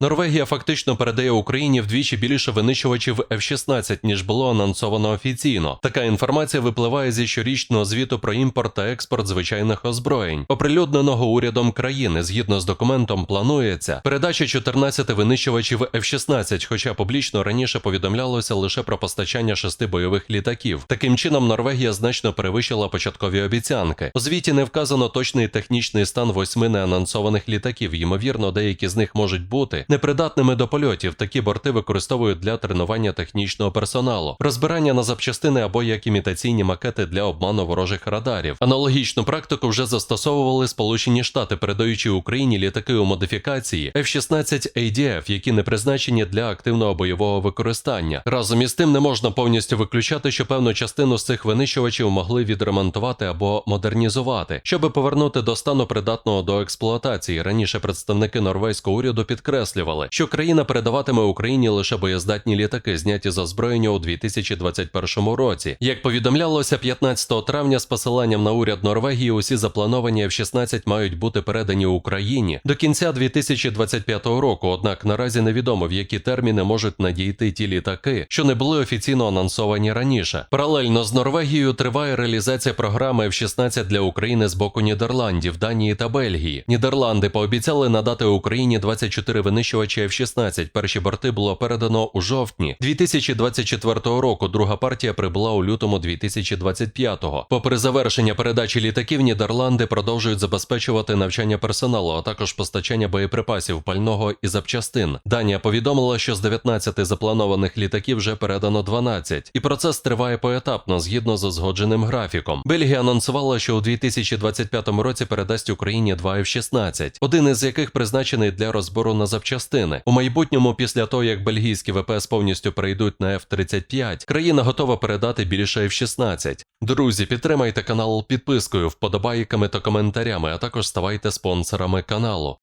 Норвегія фактично передає Україні вдвічі більше винищувачів F-16, ніж було анонсовано офіційно. Така інформація випливає зі щорічного звіту про імпорт та експорт звичайних озброєнь, оприлюдненого урядом країни. Згідно з документом, планується передача 14 винищувачів F-16, хоча публічно раніше повідомлялося лише про постачання шести бойових літаків. Таким чином, Норвегія значно перевищила початкові обіцянки. У звіті не вказано точний технічний стан восьми неанонсованих літаків. Ймовірно, деякі з них можуть бути непридатними до польотів. Такі борти використовують для тренування технічного персоналу, розбирання на запчастини або як імітаційні макети для обману ворожих радарів. Аналогічну практику вже застосовували Сполучені Штати, передаючи Україні літаки у модифікації F-16 ADF, які не призначені для активного бойового використання. Разом із тим не можна повністю виключати, що певну частину з цих винищувачів могли відремонтувати або модернізувати, щоб повернути до стану придатного до експлуатації. Раніше представники норвезького уряду підкреслювали, що країна передаватиме Україні лише боєздатні літаки, зняті з озброєння у 2021 році. Як повідомлялося 15 травня з посиланням на уряд Норвегії, усі заплановані F-16 мають бути передані Україні до кінця 2025 року. Однак наразі невідомо в які терміни можуть надійти ті літаки, що не були офіційно анонсовані раніше. Паралельно з Норвегією триває реалізація програми F-16 для України з боку Нідерландів, Данії та Бельгії. Нідерланди пообіцяли надати Україні 24 винищувачі F-16. Перші борти було передано у жовтні 2024 року. Друга партія прибула у лютому 2025-го. Попри завершення передачі літаків, Нідерланди продовжують забезпечувати навчання персоналу, а також постачання боєприпасів, пального і запчастин. Данія повідомила, що з 19 запланованих літаків вже передано 12, і процес триває поетапно згідно з узгодженим графіком. Бельгія анонсувала, що у 2025 році передасть Україні два F-16, один із яких призначений для розбору на запчастини. У майбутньому, після того як бельгійські ВПС повністю перейдуть на F-35, країна готова передати більше F-16. Друзі, підтримайте канал підпискою, вподобайками та коментарями, а також ставайте спонсорами каналу.